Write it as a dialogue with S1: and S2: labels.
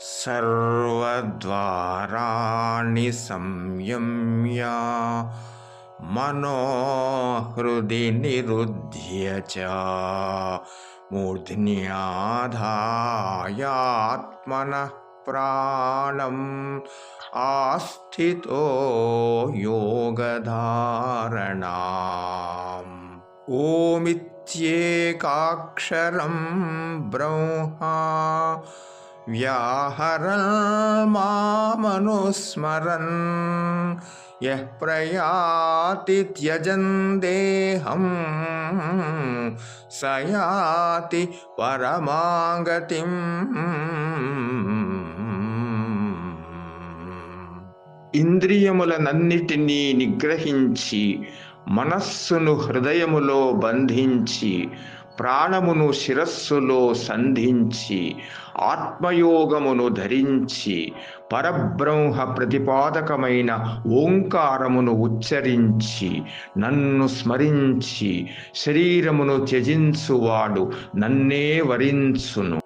S1: सर्वद्वाराणि संयम्य मनोहृदि निरुध्य च मूर्ध्न्याधायात्मनः प्राणम् आस्थितो योगधारणाम्। ओमित्येकाक्षरं ब्रह्मा व्याहरन् मामनुस्मरन् यः प्रयाति त्यजन् देहं स याति పరమాగతిం ఇంద్రియములనన్నిటినీ నిగ్రహించి మనస్సును హృదయములో బంధించి ప్రాణమును శిరస్సులో సంధించి ఆత్మయోగమును ధరించి పరబ్రహ్మ ప్రతిపాదకమైన ఓంకారమును ఉచ్చరించి నన్ను స్మరించి శరీరమును త్యజించువాడు నన్నే వరించును.